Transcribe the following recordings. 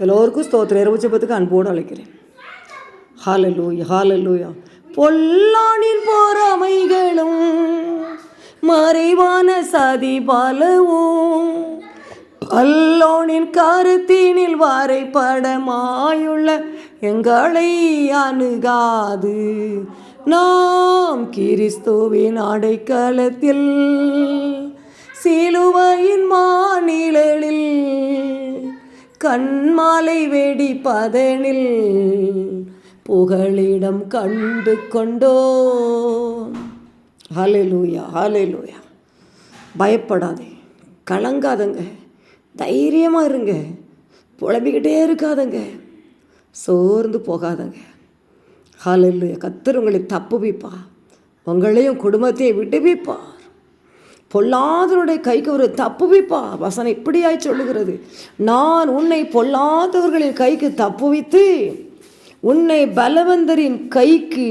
எல்லோருக்கும் ஸ்தோத்திரம் இரவுச்சபத்துக்கு அன்போடு அழைக்கிறேன் ஹாலலூயா ஹாலலூயா பொல்லானின் போராமைகளும் மறைவான சதி பலவும் அல்லோனின் கருத்தினில் வரைபடமாயுள்ள எங்களை அணுகாது நாம் கிறிஸ்துவின் அடைக்கலத்தில் சிலுவையின் மாநிலில் கண்மாலை வேடி பதனில் புகழிடம் கண்டு கொண்டோம் ஹalleluya ஹalleluya. பயப்படாதே. கலங்காதங்க. தைரியமாக இருங்க. புலம்பிக்கிட்டே இருக்காதங்க. சோர்ந்து போகாதங்க. ஹalleluya. கத்தர் உங்களை தப்புவிப்பா. உங்களையும் குடும்பத்தையும் விட்டு வைப்பா பொல்லாதவருடைய கைக்கு ஒரு தப்புவிப்பா. வசனம் இப்படியாய் சொல்லுகிறது. நான் உன்னை பொல்லாதவர்களின் கைக்கு தப்புவித்து உன்னை பலவந்தரின் கைக்கு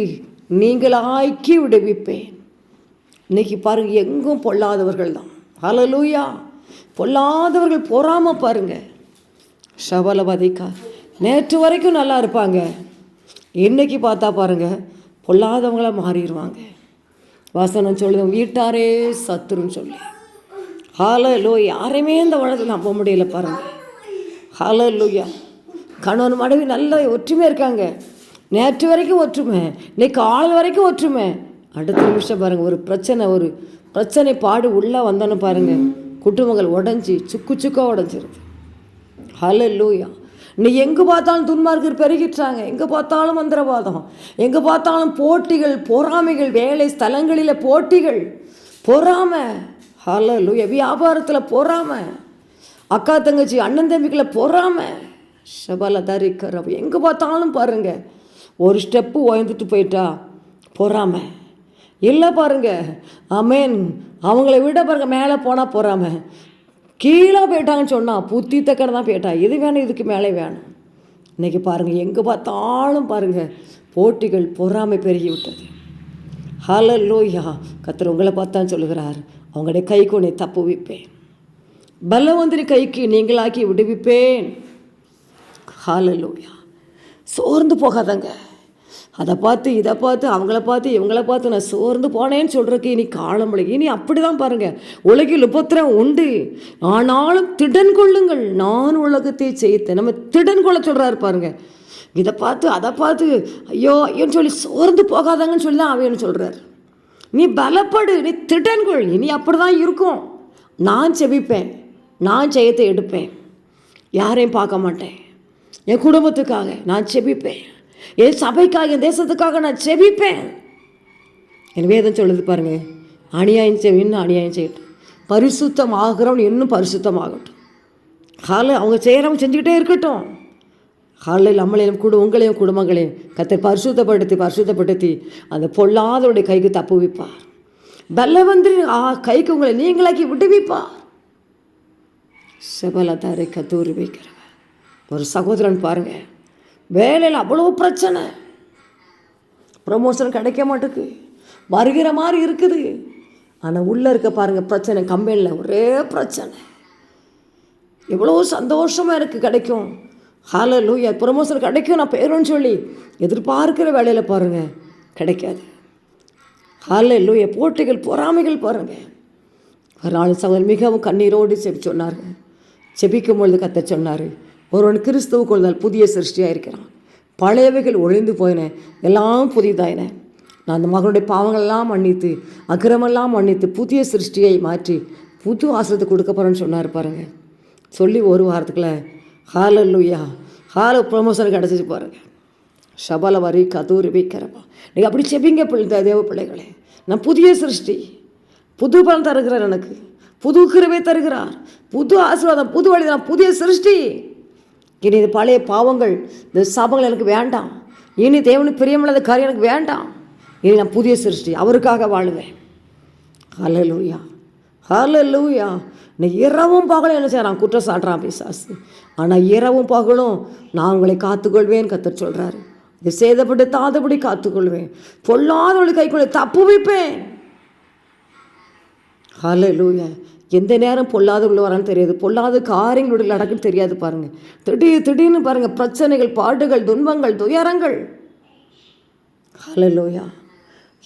நீங்களாக்கி விடுவிப்பேன். இன்னைக்கு பாருங்க எங்கும் பொல்லாதவர்கள் தான். ஹலலூயா பொல்லாதவர்கள் பொறாம பாருங்க. ஷபலவதிக்கா நேற்று வரைக்கும் நல்லா இருப்பாங்க. இன்னைக்கு பார்த்தா பாருங்க பொல்லாதவங்களா மாறிடுவாங்க. வசனம் சொல்லுது வீட்டாரே சத்துருன்னு சொல்லி. ஹால லோ யாரையுமே இந்த உலகத்தில் நம்ப முடியல பாருங்க. ஹால லூயா கணவன் மனைவி நல்ல ஒற்றுமை இருக்காங்க. நேற்று வரைக்கும் ஒற்றுமை இன்னைக்கு ஆள் வரைக்கும் ஒற்றுமை. அடுத்த நிமிஷம் பாருங்கள் ஒரு பிரச்சனை ஒரு பிரச்சனை பாடு உள்ளே வந்தோன்னு பாருங்கள் குடும்பங்கள் உடஞ்சி சுக்கு சுக்கா உடஞ்சிருது. ஹலோ லூயா நீ எங்கே பார்த்தாலும் துன்மார்க்கர் பெருகிட்டாங்க எங்கே பார்த்தாலும் மந்திரவாதம். எங்கே பார்த்தாலும் போட்டிகள் பொறாமைகள் வேலை ஸ்தலங்களில் போட்டிகள். பொறாமை. ஹலோ வியாபாரத்தில் பொறாமை. அக்கா தங்கச்சி அண்ணன் தம்பிகளை பொறாமை. ஷபல தரிக்கிற எங்கே பார்த்தாலும் பாருங்கள் ஒரு ஸ்டெப்பு உயர்ந்துட்டு போயிட்டா பொறாமை. இல்லை பாருங்க. அமேன் அவங்கள விட பாருங்க மேலே போனால் பொறாமை. கீழே போயிட்டாங்கன்னு சொன்னால் புத்தி தக்கன தான் போயிட்டா. இது வேணும்? இதுக்கு மேலே வேணும். இன்றைக்கி பாருங்கள் எங்கே பார்த்தாலும் பாருங்கள் போட்டிகள் பொறாமை பெருகி விட்டது. ஹலோ கத்தர் உங்களை பார்த்தான் சொல்லுகிறார். அவங்களுடைய கைக்கு உன்னை தப்பு வைப்பேன். பலவந்திரி கைக்கு நீங்களாக்கி விடுவிப்பேன். ஹalleluya. சோர்ந்து போகாதங்க. அதை பார்த்து இதை பார்த்து அவங்கள பார்த்து இவங்கள பார்த்து நான் சோர்ந்து போனேன்னு சொல்கிறக்கு இனி காலம் இல்லை. இனி அப்படி தான் பாருங்கள் உலகில் உபத்திரம் உண்டு. ஆனாலும் திடன் கொள்ளுங்கள். நான் உலகத்தை செய்தேன் நம்ம திடன் கொள்ள சொல்கிறாரு பாருங்கள் இதை பார்த்து அதை பார்த்து ஐயோ ஐயோன்னு சொல்லி சோர்ந்து போகாதாங்கன்னு சொல்லி தான் அவன்னு சொல்கிறார் நீ பலப்படு நீ திடன் கொள். இனி அப்படி தான் இருக்கும். நான் செபிப்பேன் நான் ஜெயத்தை எடுப்பேன். யாரையும் பார்க்க மாட்டேன். என் குடும்பத்துக்காக நான் செபிப்பேன் என் சபைக்காக என் தேசத்துக்காக நான் செபிப்பேன். என் வேதம் சொல்லுது பாருங்க? அநியாயம் செய் இன்னும் அநியாயம் செய்யட்டும். பரிசுத்தம் ஆகிறவன் இன்னும் பரிசுத்தம் ஆகட்டும் ஹால அவங்க செய்கிறவங்க செஞ்சுக்கிட்டே இருக்கட்டும். ஹாலில் நம்மளையும் கூட உங்களையும் குடும்பங்களையும் கத்தை பரிசுத்தப்படுத்தி பரிசுத்தப்படுத்தி அந்த பொல்லாதவருடைய கைக்கு தப்பு வைப்பார். பல்லவந்திரி ஆ கைக்கு உங்களை நீங்களாக்கி விடுவிப்பார். செபலதாரை கத்தூரி வைக்கிறவ ஒரு சகோதரன் பாருங்கள் வேலையில் அவ்வளோ பிரச்சனை. ப்ரமோஷன் கிடைக்க மாட்டுக்கு. வருகிற மாதிரி இருக்குது. ஆனால் உள்ளே இருக்க பாருங்கள் பிரச்சனை கம்பெனியில் ஒரே பிரச்சனை. எவ்வளோ சந்தோஷமாக எனக்கு கிடைக்கும். ஹால லூயா ப்ரமோஷன் கிடைக்கும் நான் போயிடும்னு சொல்லி எதிர்பார்க்கிற வேலையில் பாருங்கள் கிடைக்காது. ஹால லூயா போட்டிகள் பொறாமைகள் பாருங்கள் ஒரு நாள் சகோதரர் மிகவும் கண்ணீரோடு செபி சொன்னார்கள். செபிக்கும் பொழுது கத்த சொன்னார் ஒருவன் கிறிஸ்துவ கொள்ளால் புதிய சிருஷ்டியாக இருக்கிறான். பழையவைகள் ஒழிந்து போயின. எல்லாம் புதிதாயின. நான் அந்த மகனுடைய பாவங்களெல்லாம் மன்னித்து அக்கிரமெல்லாம் மன்னித்து புதிய சிருஷ்டியை மாற்றி புது ஆசிரத்தை கொடுக்க போகிறேன்னு சொன்னார் பாருங்கள் சொல்லி ஒரு வாரத்துக்குள்ள ஹாலல்லுயா ஹால ப்ரொமோஷன் கிடச்சிச்சு பாருங்க. சபல வரி கதூரி வைக்கிறப்பா நீங்கள் அப்படி செபிங்க பிள்ளை தேவ பிள்ளைகளே. நான் புதிய சிருஷ்டி. புது பலன் தருகிறார் எனக்கு. புது கிருவை தருகிறார். புது ஆசீர்வாதம் புது வழி நான் புதிய சிருஷ்டி. இனி இது பழைய பாவங்கள் இந்த சாபங்கள் எனக்கு வேண்டாம். இனி தேவனுக்கு பிரியமில்லாத காரியம் எனக்கு வேண்டாம். இனி நான் புதிய சிருஷ்டி அவருக்காக வாழுவேன். ஹலலூயா ஹலலூயா இன்னைக்கு இரவும் பகலும் என்ன செய்யறான் குற்றம் சாட்டுறான் பிசாசு. ஆனால் இரவும் பகலும் நான் உங்களை காத்துக்கொள்வேன் கத்தர் சொல்கிறாரு இது சேதப்படுத்தாதபடி காத்துக்கொள்வேன். பொல்லாதவளை கைக்குள்ளே தப்பு வைப்பேன் ஹலலூயா எந்த நேரம் பொல்லாத உள்ள வரான்னு தெரியாது. பொல்லாத காரியங்களுடைய அடக்கம் தெரியாது பாருங்கள் திடீர் திடீர்னு பாருங்கள் பிரச்சனைகள் பாடுகள் துன்பங்கள் துயரங்கள். காலலோயா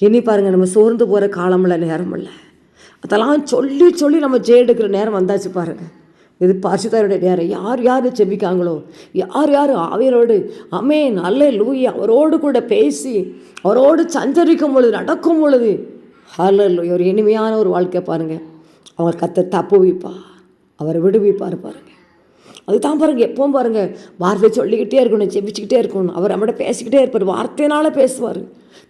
இனி பாருங்கள் நம்ம சோர்ந்து போகிற காலமில்ல நேரம் இல்லை அதெல்லாம் சொல்லி சொல்லி நம்ம ஜெயெடுக்கிற நேரம் வந்தாச்சு பாருங்கள் இது பரிசுத்தாருடைய நேரம். யார் யார் செபிக்காங்களோ? யார் யார் ஆவியரோடு அமே நல்ல லூயி அவரோடு கூட பேசி அவரோடு சஞ்சரிக்கும் பொழுது நடக்கும் பொழுது ஹலோ ஒரு இனிமையான ஒரு வாழ்க்கை பாருங்கள் அவர் கத்த தப்பு அவரை விடுவிப்பார் பாருங்கள் அதுதான் பாருங்கள் எப்பவும் பாருங்கள் வார்த்தை சொல்லிக்கிட்டே இருக்கணும் செபிச்சுக்கிட்டே இருக்கணும். அவர் நம்மகிட்ட பேசிக்கிட்டே இருப்பார் வார்த்தையினால பேசுவார்.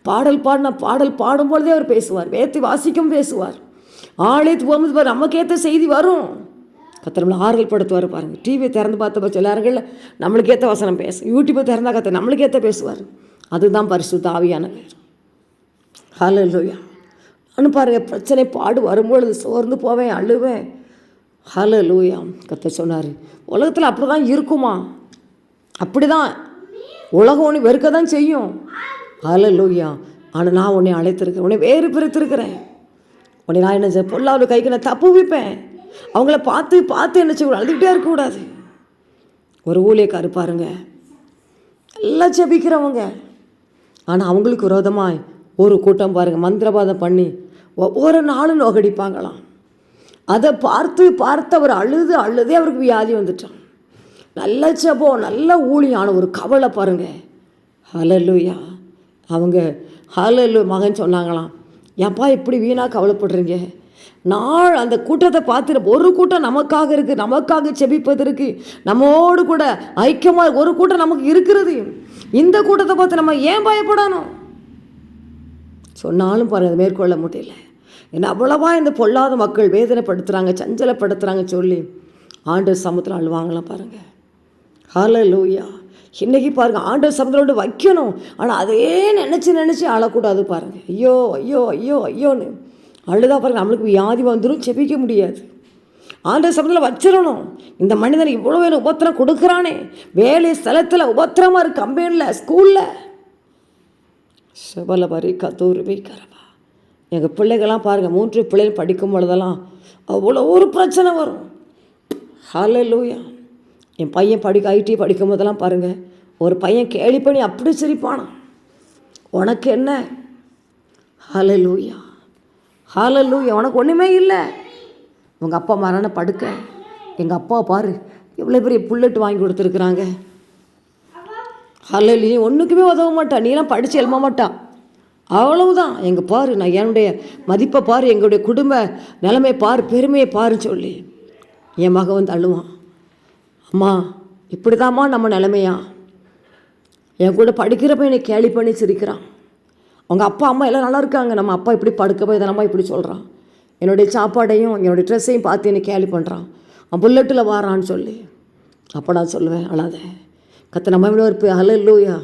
பாடல் பாடினா பாடல் பாடும் பொழுதே அவர் பேசுவார் வேத்தி வாசிக்கும் பேசுவார். ஆளே போகும்போது பாரு நமக்கேற்ற செய்தி வரும். கத்த நம்மளை ஆறுதல் படுத்துவார் பாருங்கள் டிவியை திறந்து பார்த்த பட்சம் எல்லாருங்கள நம்மளுக்கு ஏற்ற வசனம் பேசும் யூடியூப்பை திறந்தா கத்த நம்மளுக்கு ஏற்ற பேசுவார். அதுதான் பரிசு தாவியான பேர் ஹலோ லோயா அனுப்பாருங்க பிரச்சனை பாடு வரும்பொழுது சோர்ந்து போவேன் அழுவேன். ஹalleluya கத்த சொன்னார். உலகத்தில் அப்படி தான் இருக்குமா? அப்படி தான் உலகம் உன்னை வெறுக்க தான் செய்யும். ஹalleluya. ஆனால் நான் உன்னை அழைத்திருக்கிறேன் உன்னை வேறு பிரித்திருக்கிறேன். உன்னை நான் என்ன செய்ய பொல்லாத கைக்கு நான் தப்பு வைப்பேன். அவங்கள பார்த்து பார்த்து என்ன செய்ய அழுதுகிட்டே இருக்கக்கூடாது ஒரு ஊழியக்காரு பாருங்க. நல்லா ஜெபிக்கிறவங்க. ஆனால் அவங்களுக்கு விரோதமாக ஒரு கூட்டம் பாருங்கள் மந்திரவாதம் பண்ணி ஒவ்வொரு நாளும் நோகடிப்பாங்களாம். அதை பார்த்து பார்த்து அவர் அழுது அழுதே அவருக்கு வியாதி வந்துட்டான். நல்ல செபோ நல்ல ஊழியான ஒரு கவலை பாருங்க. ஹலலுயா அவங்க ஹலலு மகன் சொன்னாங்களாம். ஏன்ப்பா இப்படி வீணாக கவலைப்படுறீங்க? நாள் அந்த கூட்டத்தை பார்த்துட்டு ஒரு கூட்டம் நமக்காக இருக்குது நமக்காக செபிப்பதற்கு நம்மோடு கூட ஐக்கியமாக ஒரு கூட்டம் நமக்கு இருக்கிறது. இந்த கூட்டத்தை பார்த்து நம்ம ஏன் பயப்படணும்? சொன்னாலும் பாருங்க அதை மேற்கொள்ள முடியல. என்ன அவ்வளவா இந்த பொல்லாத மக்கள் வேதனைப்படுத்துகிறாங்க சஞ்சலப்படுத்துகிறாங்க சொல்லி ஆண்டு சமுத்திரம் அழுவாங்களாம் பாருங்கள் லூயா இன்னைக்கு பாருங்க ஆண்டு சமுத்திரோடு வைக்கணும். ஆனால் அதே நினச்சி நினச்சி அழக்கூடாது பாருங்க. ஐயோ ஐயோ ஐயோ ஐயோன்னு. அழுதா பாருங்க நம்மளுக்கு வியாதி வந்துடும் செபிக்க முடியாது. ஆண்டு சமத்தில் வச்சிடணும். இந்த மனிதன் இவ்வளோ வேலை உபத்திரம் கொடுக்குறானே. வேலை ஸ்தலத்தில் உபத்திரமாக இருக்கு கம்பெனியில் ஸ்கூலில். சிவலபரி கத்தூர்வி கரவா. எங்கள் பிள்ளைகள்லாம் பாருங்கள் மூன்று பிள்ளைகள் படிக்கும் பொழுதெல்லாம் அவ்வளோ ஒரு பிரச்சனை வரும். ஹalleluya. என் பையன் படிக்க ஐடி படிக்கும் போதெல்லாம் பாருங்கள் ஒரு பையன் கேலி பண்ணி அப்படி சிரிப்பானா உனக்கு என்ன? ஹலோ லூயா ஹலோ லூயா உனக்கு ஒன்றுமே இல்லை. உங்கள் அப்பா மரண படுக்க எங்கள் அப்பா பாரு எவ்வளோ பெரிய புல்லட் வாங்கி கொடுத்துருக்குறாங்க. ஹலோ நீ ஒன்றுக்குமே உதவ மாட்டான் நீலாம் படித்து எழும மாட்டான் அவ்வளவுதான். எங்கள் பாரு நான் என்னுடைய மதிப்பை பாரு எங்களுடைய குடும்ப நிலைமையை பாரு பெருமையை பாருன்னு சொல்லி என் மகன் வந்து அழுவான் அம்மா இப்படி நம்ம நிலைமையா? என் கூட படிக்கிறப்ப என்னை கேலி பண்ணி சிரிக்கிறான். அவங்க அப்பா அம்மா எல்லாம் நல்லா இருக்காங்க. நம்ம அப்பா இப்படி படுக்க போய் இப்படி சொல்கிறான் என்னுடைய சாப்பாடையும் என்னுடைய ட்ரெஸ்ஸையும் பார்த்து என்னை கேலி பண்ணுறான் அவன் புல்லட்டில் வாரான்னு சொல்லி. அப்போ நான் சொல்லுவேன் அழாத. கத்தனை நம்ம ஒரு ஹலல்லூயா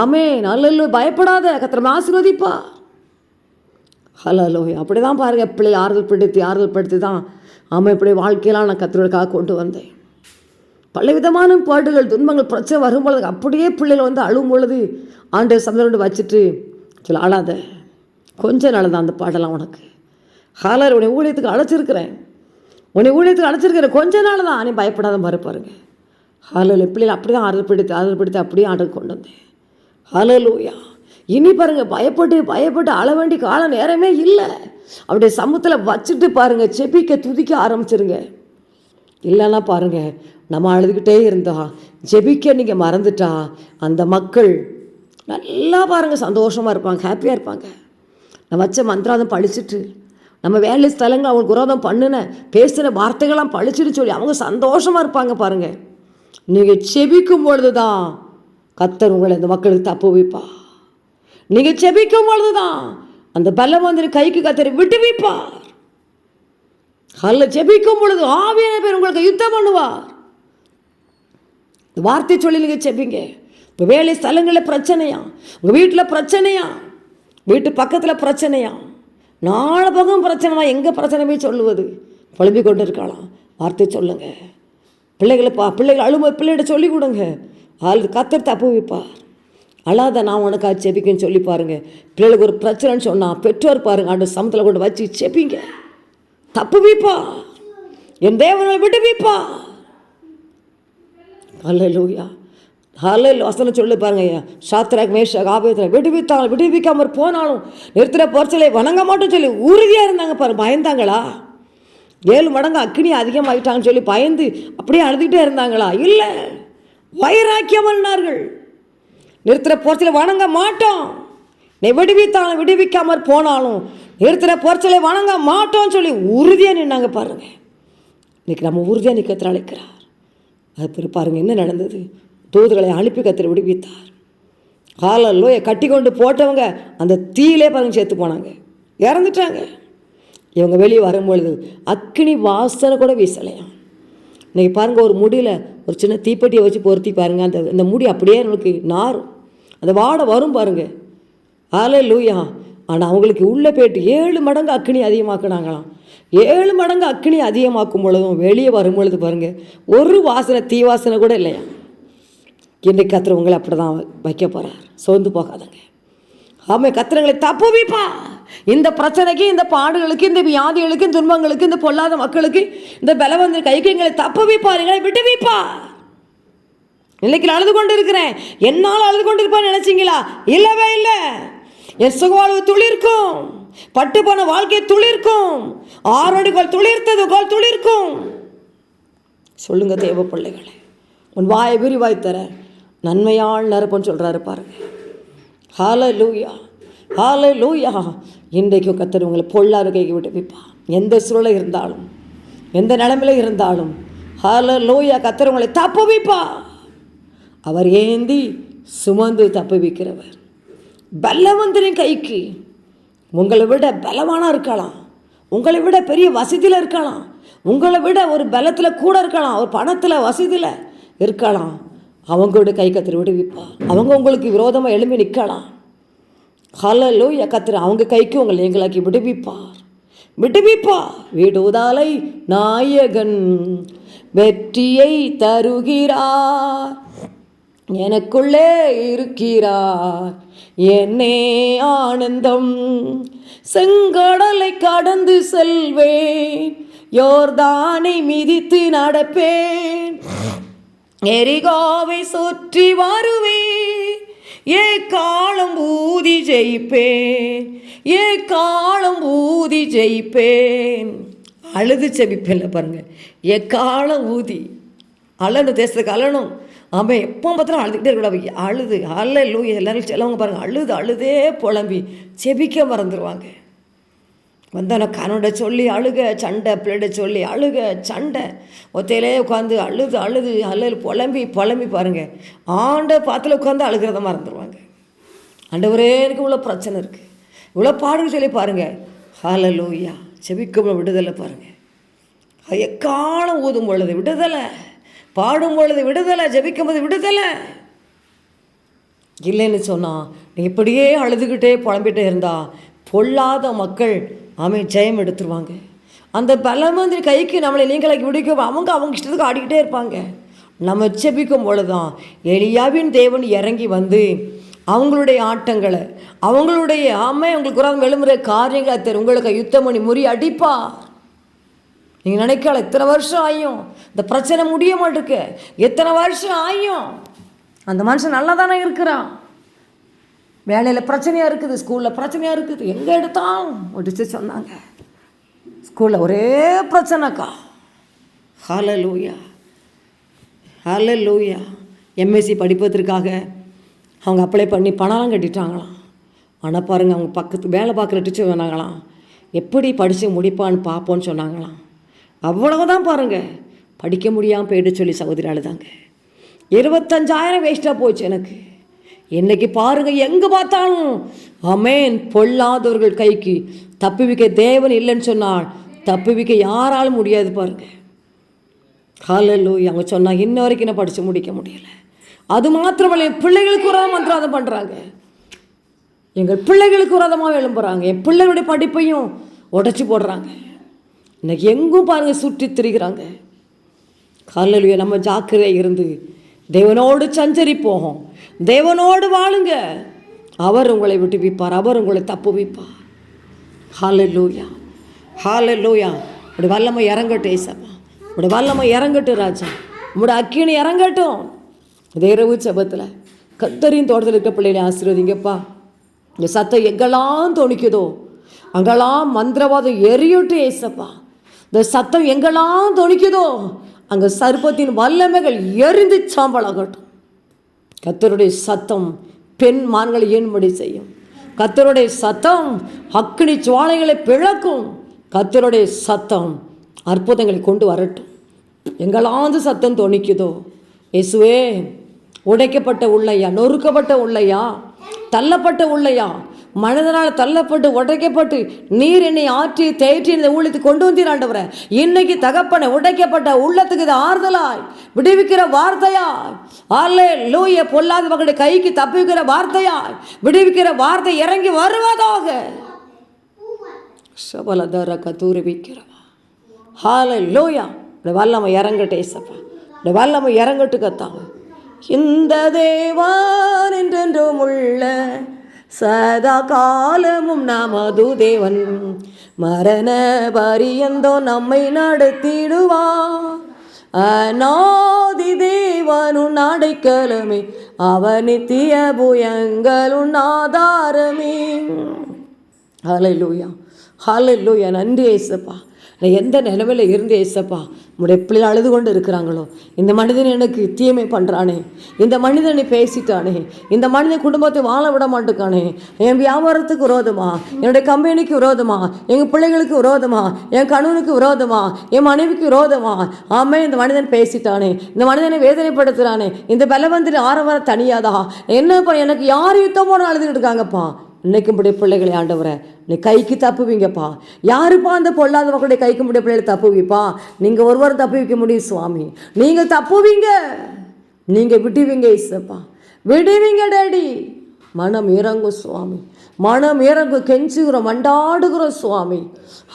ஆமே நல்லல்லூ பயப்படாத. கத்தனை ஆசீர்வதிப்பா. ஹலோ அப்படி தான் பாருங்கள் பிள்ளைகள் ஆறுதல் படுத்தி ஆறுதல் படுத்தி தான் ஆமாம் இப்படி வாழ்க்கையெல்லாம் நான் கத்திரோக்காக கொண்டு வந்தேன். பல விதமான பாடுகள் துன்பங்கள் பிரச்சனை வரும்பொழுது அப்படியே பிள்ளைகள் வந்து அழும் பொழுது ஆண்டு சந்திரனோடு வச்சுட்டு சொல்ல அழாத. கொஞ்ச நாள் தான் அந்த பாடலாம் உனக்கு. ஹாலர் உன்னை ஊழியத்துக்கு அழைச்சிருக்கிறேன். உன்னை ஊழியத்துக்கு அழைச்சிருக்கிறேன். கொஞ்ச நாள் தான். நீ பயப்படாத. மறுப்பாருங்க ஹலோ பிள்ளைகள் அப்படி தான் ஆறுதல் ஆதரப்படுத்தி அப்படியே ஆர்டர் கொண்டு வந்தேன். ஹலலூயா. இனி பாருங்கள் பயப்பட்டு பயப்பட்டு அழ வேண்டிய கால நேரமே இல்லை. அப்படியே சமூகத்தில் வச்சுட்டு பாருங்கள் செபிக்க துதிக்க ஆரம்பிச்சிருங்க. இல்லைன்னா பாருங்கள் நம்ம அழுதுகிட்டே இருந்தா ஜெபிக்க நீங்கள் மறந்துட்டா அந்த மக்கள் நல்லா பாருங்கள் சந்தோஷமாக இருப்பாங்க ஹாப்பியாக இருப்பாங்க. நான் வச்ச மந்திராதம் பழிச்சிட்டு நம்ம வேலை ஸ்தலங்கள் அவங்களுக்கு குரோதம் பண்ணின பேசின வார்த்தைகள்லாம் பழிச்சிட்டு சொல்லி அவங்க சந்தோஷமாக இருப்பாங்க பாருங்கள் நீங்கள் செபிக்கும் பொழுது தான் கத்தர் உங்களை இந்த மக்களுக்கு தப்பு வைப்பா நீங்கள் செபிக்கும் பொழுது தான் அந்த பலவந்திரி கைக்கு கத்தரை விட்டு வைப்பார். அல்ல செபிக்கும் பொழுது ஆவியான பேர் உங்களுக்கு யுத்தம் பண்ணுவார். இந்த வார்த்தை சொல்லி நீங்கள் செபிங்க. இப்போ வேலை ஸ்தலங்களில் பிரச்சனையா? உங்கள் வீட்டில் பிரச்சனையா? வீட்டு பக்கத்தில் பிரச்சனையா? நாலு பக்கம் பிரச்சனைனா எங்கே பிரச்சனை போய் சொல்லுவது? புலம்பிக் கொண்டு இருக்கலாம். வார்த்தை சொல்லுங்க. பிள்ளைகளை பா பிள்ளைகள் அழும்போது பிள்ளைகிட்ட சொல்லி கொடுங்க. ஆள் கத்தர் தப்பு வைப்பார். அழாத நான் உனக்காக செபிக்கன்னு சொல்லி பாருங்க. பிள்ளைகளுக்கு ஒரு பிரச்சனைன்னு சொன்னால் பெற்றோர் பாருங்க ஆண்டு சமத்தில் கொண்டு வச்சு செப்பிங்க தப்பு வைப்பா என் தேவனை விடுவிப்பார் அல்லூயா ஹலல் வசனம் சொல்லி பாருங்க ஐயா. சாத்திராக் மேஷ காபியத்தில் விடுவித்தாலும் விடுவிக்காமல் போனாலும் நிறுத்துற பொறச்சலை வணங்க மாட்டோம் சொல்லி உறுதியாக இருந்தாங்க பாரு பயந்தாங்களா? ஏழு மடங்கு அக்னி அதிகமாகிட்டாங்கன்னு சொல்லி பயந்து அப்படியே அழுதுகிட்டே இருந்தாங்களா? இல்லை. வைராக்கியம் பண்ணார்கள் நிறுத்துகிற பொறச்சலை வணங்க மாட்டோம். நீ விடுவித்தாலும் விடுவிக்காமற் போனாலும் நிறுத்துகிற பொறச்சலை வணங்க மாட்டோம்னு சொல்லி உறுதியாக நின்னாங்க பாருங்கள் இன்றைக்கி நம்ம உறுதியாக நிற்கத்தில் அழைக்கிறார். அது பிறகு என்ன நடந்தது? தூதுகளை அனுப்பி கத்திர விடுவித்தார். காலல்லோயை கட்டி கொண்டு போட்டவங்க அந்த தீயிலே பாருங்க சேர்த்து போனாங்க. இறந்துட்டாங்க. இவங்க வெளியே வரும்பொழுது அக்கினி வாசனை கூட வீசலையாம். இன்றைக்கி பாருங்கள் ஒரு முடியில் ஒரு சின்ன தீப்பெட்டியை வச்சு பொருத்தி பாருங்கள் அந்த அந்த முடி அப்படியே நமக்கு நாரும். அந்த வாடை வரும் பாருங்கள் ஆலே லூயா ஆனால் அவங்களுக்கு உள்ளே போயிட்டு ஏழு மடங்கு அக்கினி அதிகமாக்குனாங்களாம். ஏழு மடங்கு அக்கினி அதிகமாக்கும் பொழுதும் வெளியே வரும் பொழுது ஒரு வாசனை தீ வாசனை கூட இல்லையா இன்றைக்கு கத்துறவங்களை உங்களை அப்படி தான் வைக்க போகிறார் சோர்ந்து போகாதங்க. ஆமாம் கத்துறவங்களை தப்பு வைப்பா இந்த பிரச்சனைக்கு இந்த பாடுகளுக்கு இந்த வியாதிகளுக்கு துன்பங்களுக்கு இந்த பொல்லாத மக்களுக்கு இந்த பலவந்த கைக்கு எங்களை தப்புவிப்பார் எங்களை விடுவிப்பார் இன்னைக்கு நான் அழுது கொண்டு இருக்கிறேன் என்னால் அழுது கொண்டு இருப்பான்னு நினைச்சீங்களா? இல்லவே இல்லை. என் சுகவாழ்வு துளிர்க்கும். பட்டு போன வாழ்க்கை துளிர்க்கும். ஆறடி கோல் துளிர்த்தது கோல் துளிர்க்கும். சொல்லுங்க தேவ பிள்ளைகளே. உன் வாயை விரிவாய் தர நன்மையால் நறுப்புன்னு சொல்கிறாரு பாருங்க. ஹால லூயா ஹால லூயா இன்றைக்கும் கத்தர் உங்களை பொள்ளாறு கைக்கு விட்டு வைப்பா எந்த சூழலை இருந்தாலும் எந்த நிலமையில இருந்தாலும் ஹால லோயா கத்தர் உங்களை தப்பு வைப்பா அவர் ஏந்தி சுமந்து தப்பு வைக்கிறவர். பலவந்தரின் கைக்கு உங்களை விட பலவானாக இருக்கலாம். உங்களை விட பெரிய வசதியில் இருக்கலாம். உங்களை விட ஒரு பலத்தில் கூட இருக்கலாம். ஒரு பணத்தில் வசதியில் இருக்கலாம். அவங்களோட கை கத்திர விடுவிப்பா அவங்க உங்களுக்கு விரோதமாக எழும்பி நிற்கலாம் ஹலலோ கத்திர அவங்க கைக்கு உங்களை எங்களாக்கி விடுவிப்பார். விடுவிப்பா விடுதலை நாயகன் வெற்றியை தருகிறார். எனக்குள்ளே இருக்கிறார். என்னே ஆனந்தம் செங்கடலை கடந்து செல்வேன். யோர்தானை மிதித்து நடப்பேன். எரிகாவை சுற்றி வருவேன். ஏ காலம் ஊதி ஜெயிப்பேன். ஏ காலம் ஊதி ஜெயிப்பேன். அழுது செபிப்பேன்ல பாருங்க. ஏ காலம் ஊதி. அழணும் தேசத்துக்கு அழணும். அவன் எப்போ பார்த்தாலும் அழுதுகிட்டே இருக்கக்கூடாது அழுது அழ லூ எல்லாரும் சிலவங்க பாருங்கள் அழுது அழுதே புலம்பி செபிக்க மறந்துடுவாங்க வந்தவன கனோட சொல்லி அழுக சண்டை பிள்ளைட சொல்லி அழுக சண்டை. ஒத்தையிலே உட்காந்து அழுது அழுது அழுது புலம்பி புலம்பி பாருங்கள் ஆண்ட பாத்தில் உட்காந்து அழுகிறத மறந்துடும் ஆண்டவரே எனக்கு இவ்வளோ பிரச்சனை இருக்குது இவ்வளோ பாடுன்னு சொல்லி பாருங்கள் ஹாலலூயா செபிக்கும் விடுதலை பாருங்கள் எக்காலம் ஊதும் பொழுது விடுதலை. பாடும் பொழுது விடுதலை. ஜபிக்கும் போது விடுதலை. இல்லைன்னு சொன்னால் நீ இப்படியே அழுதுகிட்டே புலம்பிட்டே இருந்தா பொல்லாத மக்கள் அவன் ஜெயம் எடுத்துருவாங்க. அந்த பலமந்திரி கைக்கு நம்மளை நீங்களாக்கி பிடிக்கும். அவங்க அவங்க இஷ்டத்துக்கு ஆடிக்கிட்டே இருப்பாங்க. நம்ம செபிக்கும் பொழுது தான் எளியாவின் தேவன் இறங்கி வந்து அவங்களுடைய ஆட்டங்களை அவங்களுடைய ஆமை உங்களுக்கு உரம் எழும்புற காரியங்களை தரும் உங்களுக்கு யுத்தம் பண்ணி முறி அடிப்பார் நீங்கள் நினைக்கல இத்தனை வருஷம் ஆயும். இந்த பிரச்சனை முடிய மாட்டேருக்கு. எத்தனை வருஷம் ஆயும். அந்த மனுஷன் நல்லா தானே இருக்கிறான். வேலையில் பிரச்சனையாக இருக்குது ஸ்கூலில் பிரச்சனையாக இருக்குது. எங்கே எடுத்தாலும் முடிச்சு சொன்னாங்க. ஸ்கூலில் ஒரே பிரச்சனைக்கா. ஹால லூயா ஹால லூயா எம்எஸ்சி படிப்பதற்காக அவங்க அப்ளை பண்ணி பணம்லாம் கட்டிட்டாங்களாம். ஆனால் பாருங்கள் அவங்க பக்கத்து வேலை பார்க்குற டீச்சர் சொன்னாங்களாம். எப்படி படித்து முடிப்பான்னு பார்ப்போன்னு சொன்னாங்களாம். அவ்வளவுதான் பாருங்கள் படிக்க முடியாமல் போயிட்டு சொல்லி சகோதரி அழுதாங்க இருபத்தஞ்சாயிரம் வேஸ்ட்டாக போச்சு எனக்கு. இன்னைக்கு பாருங்க எங்கே பார்த்தாலும் அமேன் பொல்லாதவர்கள் கைக்கு தப்புவிக்க தேவன் இல்லைன்னு சொன்னால் தப்புவிக்க யாராலும் முடியாது பாருங்கள் காலையில் அவங்க சொன்னால் இன்ன வரைக்கும் நான் படித்து முடிக்க முடியலை. அது மாத்திரமல்ல என் பிள்ளைகளுக்கு உரதம் மந்திராதம் பண்ணுறாங்க எங்கள் பிள்ளைகளுக்கு உரதமாக எழும்புறாங்க. என் பிள்ளைகளுடைய படிப்பையும் உடச்சி போடுறாங்க. இன்னைக்கு எங்கும் பாருங்கள் சுற்றி திரிகிறாங்க. காலையிலேயே நம்ம ஜாக்கிரதையாக இருந்து தேவனோடு சஞ்சரிப்போம். தேவனோடு வாழுங்க. அவர் உங்களை விட்டுவிப்பார் அவர் உங்களை தப்பு வைப்பார் ஹால லூயா ஹால லூயா உடைய வல்லமை இறங்கட்டும் ஏசப்பா. உடைய வல்லமை இறங்கட்டும் ராஜா. உங்களுடைய அக்கினி இறங்கட்டும். இதே இரவு செபத்தில் கத்தரின் தோட்டத்தில் இருக்க பிள்ளைகளை ஆசீர்வதிங்கப்பா. இந்த சத்தம் எங்கெல்லாம் தோணிக்குதோ அங்கெல்லாம் மந்திரவாதம் எரியட்டும் ஏசப்பா. இந்த சத்தம் எங்கெல்லாம் தோணிக்குதோ அங்கே சர்ப்பத்தின் வல்லமைகள் எரிந்து சாம்பலாகட்டும். கத்தருடைய சத்தம் பெண் மான்களை ஏன்படி செய்யும். கத்தருடைய சத்தம் அக்கினி சுவாலைகளை பிழக்கும் கத்தருடைய சத்தம் அற்புதங்களை கொண்டு வரட்டும். எங்கெல்லாம் சத்தம் தோணிக்குதோ இயேசுவே உடைக்கப்பட்ட உள்ளையா நொறுக்கப்பட்ட உள்ளையா தள்ளப்பட்ட உள்ளையா மனிதனால் தள்ளப்பட்டு உடைக்கப்பட்டு நீர் என்னை ஆற்றி தேற்றி இந்த ஊழியத்துக்கு கொண்டு வந்தீர் ஆண்டவரே. இன்னைக்கு தகப்பனை உடைக்கப்பட்ட உள்ளத்துக்கு இது ஆறுதலாய் விடுவிக்கிற வார்த்தையாய். ஆலே லூய பொல்லாத மகளுடைய கைக்கு தப்பிக்கிற வார்த்தையாய் விடுவிக்கிற வார்த்தை இறங்கி வருவதாக. சபலதர கத்தூரி வைக்கிறவா ஹால லோயா இப்படி வல்லமை இறங்கட்டே சப்பா இப்படி வல்லமை இறங்கட்டு கத்தாங்க இந்த தேவான் என்றென்றும் உள்ள சதா காலமும் நமது தேவன் மரண பரியந்தோ நம்மை நடத்திடுவா. அநாதி தேவனுன் அடைக்கலமே. அவனித்திய புயங்களுன் ஆதாரமே. ஹalleluya. ஹalleluya. நன்றி ஏசப்பா நான் எந்த நிலமையில் இருந்து ஏசப்பா? உடைய பிள்ளைகள் அழுது கொண்டு இருக்கிறாங்களோ இந்த மனிதன் எனக்கு தீமை பண்ணுறானே இந்த மனிதனை பேசிட்டானே. இந்த மனிதன் குடும்பத்தை வாழ விட மாட்டேக்கானே என் வியாபாரத்துக்கு விரோதமா? என்னுடைய கம்பெனிக்கு விரோதமா? எங்கள் பிள்ளைகளுக்கு விரோதமா? என் கணவனுக்கு விரோதமா? என் மனைவிக்கு விரோதமா? ஆமே இந்த மனிதன் பேசிட்டானே. இந்த மனிதனை வேதனைப்படுத்துகிறானே இந்த பலவந்திரி ஆரவர தனியாதா? என்னப்பா எனக்கு யார் யுத்தம் போன அழுதுகிட்டு இருக்காங்கப்பா? இன்னைக்கு இப்படி பிள்ளைகளை ஆண்டவரை நீ கைக்கு தப்புவீங்கப்பா. யாருப்பா அந்த பொல்லாதவங்களுடைய கைக்கு முடிய பிள்ளைகளை தப்புவிப்பா? நீங்கள் ஒருவரும் தப்பு வைக்க முடியும் சுவாமி. நீங்கள் தப்புவீங்க. நீங்கள் விடுவீங்க இசப்பா விடுவீங்க டேடி. மனம் இறங்கும் சுவாமி. மனம் இறங்கும் கெஞ்சுகிறோம் மண்டாடுகிறோம் சுவாமி.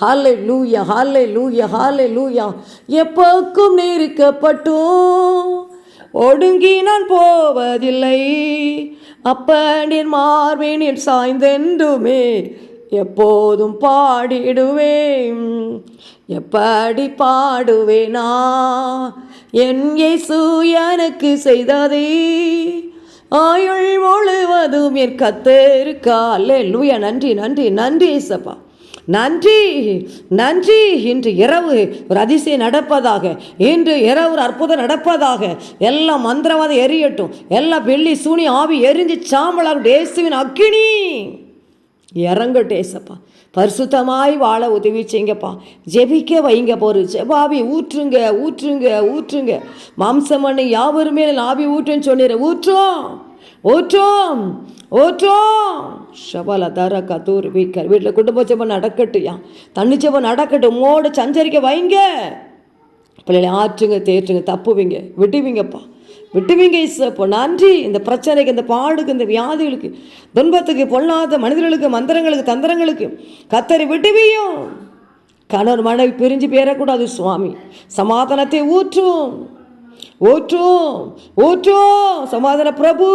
ஹாலை லூயா ஹாலை லூயா ஹாலை லூயா எப்போக்கும் நெருக்கப்பட்டும் ஒடுங்கி நான் போவதில்லை அப்பனின் மார்பினில் சாய்ந்தென்றுமே எப்போதும் பாடிடுவேன். எப்படி பாடுவேனா? என் இயேசு எனக்கு செய்ததே. ஆயுள் முழுவதும் என் கத்தருக்கா. லூயா நன்றி நன்றி நன்றி ஏசப்பா. நன்றி நன்றி. இன்று இரவு ஒரு அதிசயம் நடப்பதாக இன்று இரவு ஒரு அற்புதம் நடப்பதாக. எல்லாம் மந்திரவாதம் எரியட்டும். எல்லாம் வெள்ளி சூனி ஆவி எரிஞ்சு சாம்பலாக டேசுவின் அக்கினி. இறங்கட்டும் ஏசப்பா பரிசுத்தமாய் வாழ உதவி செய்யுங்கப்பா. ஜெபிக்க வைங்க போகிற ஜெபாவி ஊற்றுங்க ஊற்றுங்க ஊற்றுங்க. மாம்சம் மாம்சமண்ணை யாவருமே ஆவி ஊற்றுன்னு சொன்னிடுறேன் ஊற்றும் ஊற்றும் ஊற்றும். ஷபால தர கத்தூர் வீக்கர் வீட்டில் குடும்ப ஜெபம் நடக்கட்டுயா? தண்ணி நடக்கட்டும் மோடு சஞ்சரிக்க வைங்க. பிள்ளைகளை ஆற்றுங்க தேற்றுங்க தப்புவீங்க விட்டுவீங்கப்பா விட்டுவீங்க இசப்போ நன்றி. இந்த பிரச்சனைக்கு இந்த பாடுக்கு இந்த வியாதிகளுக்கு துன்பத்துக்கு பொல்லாத மனிதர்களுக்கு மந்திரங்களுக்கு தந்திரங்களுக்கு கத்தரி விட்டுவியும் கணவர் மனைவி பிரிஞ்சு பேரக்கூடாது சுவாமி. சமாதானத்தை ஊற்றும். ஊற்றும். ஊற்றும். சமாதான பிரபு.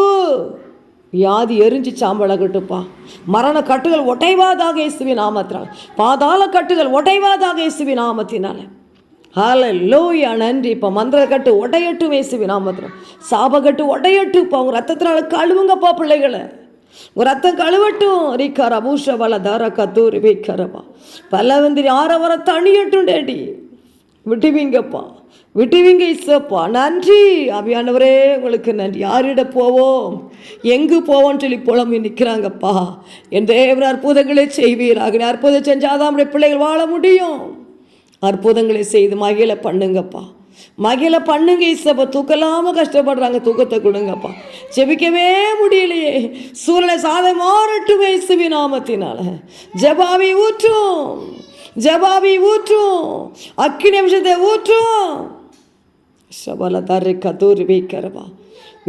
வியாதி எரிஞ்சு சாம்பழகட்டுப்பா மரண கட்டுகள் ஒட்டைவாதாக இயேசுவி நாமத்தினால். பாதாள கட்டுகள் ஒட்டைவாதாக இயேசுவி நாமத்தினால. ஹால லோயா நன்றி இப்போ மந்திர கட்டு உடையட்டும் இயேசுவி நாமத்தினால். சாபக்கட்டு உடையட்டுப்பா உங்கள் ரத்தத்தினால கழுவுங்கப்பா பிள்ளைகளை. உங்கள் ரத்தம் கழுவட்டும். ரீக்காரா பூஷபல தார கத்தூரி வைக்கிறப்பா பல்லவந்திரி ஆரவர தணியட்டும் டேடி விட்டுவீங்கப்பா விட்டுவீங்க இசப்பா. நன்றி. அபியானவரே உங்களுக்கு நன்றி. யாரிட போவோம்? எங்கு போவோம்னு சொல்லி புலம்பி நிற்கிறாங்கப்பா என் தேவன் அற்புதங்களை செய்வீராக நீ அற்புதம் செஞ்சாதான் நம்முடைய பிள்ளைகள் வாழ முடியும். அற்புதங்களை செய்து மகிழ பண்ணுங்கப்பா. மகிழ பண்ணுங்க இசப்பா. தூக்கலாமல் கஷ்டப்படுறாங்க. தூக்கத்தை கொடுங்கப்பா. ஜெபிக்கவே முடியலையே. சூழ்நிலை சாதம் மாறட்டும் இசுவி நாமத்தினால. ஜபாவி ஊற்றும். ஜபாவி ஊற்றும். அக்கினி நிமிஷத்தை ஊற்றும். சபல தர்ரி கதூரி வைக்கிறவா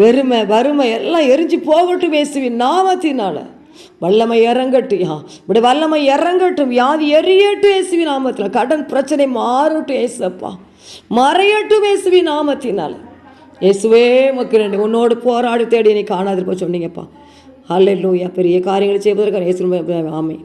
வெறுமை வறுமை எல்லாம் எரிஞ்சு போகட்டும் இயேசுவின் நாமத்தினால. வல்லமை இறங்கட்டுயா இப்படி வல்லமை இறங்கட்டும் வியாதி எரியட்டும் இயேசுவி நாமத்தில் கடன் பிரச்சனை மாறட்டும் ஏசப்பா மறையட்டும் இயேசுவி நாமத்தினால. இயேசுவே உமக்கு ரெண்டு உன்னோடு போராடி தேடி நீ காணாதிருப்ப சொன்னீங்கப்பா. அல்ல பெரிய காரியங்களை செய்வதற்கு இயேசு ஆமே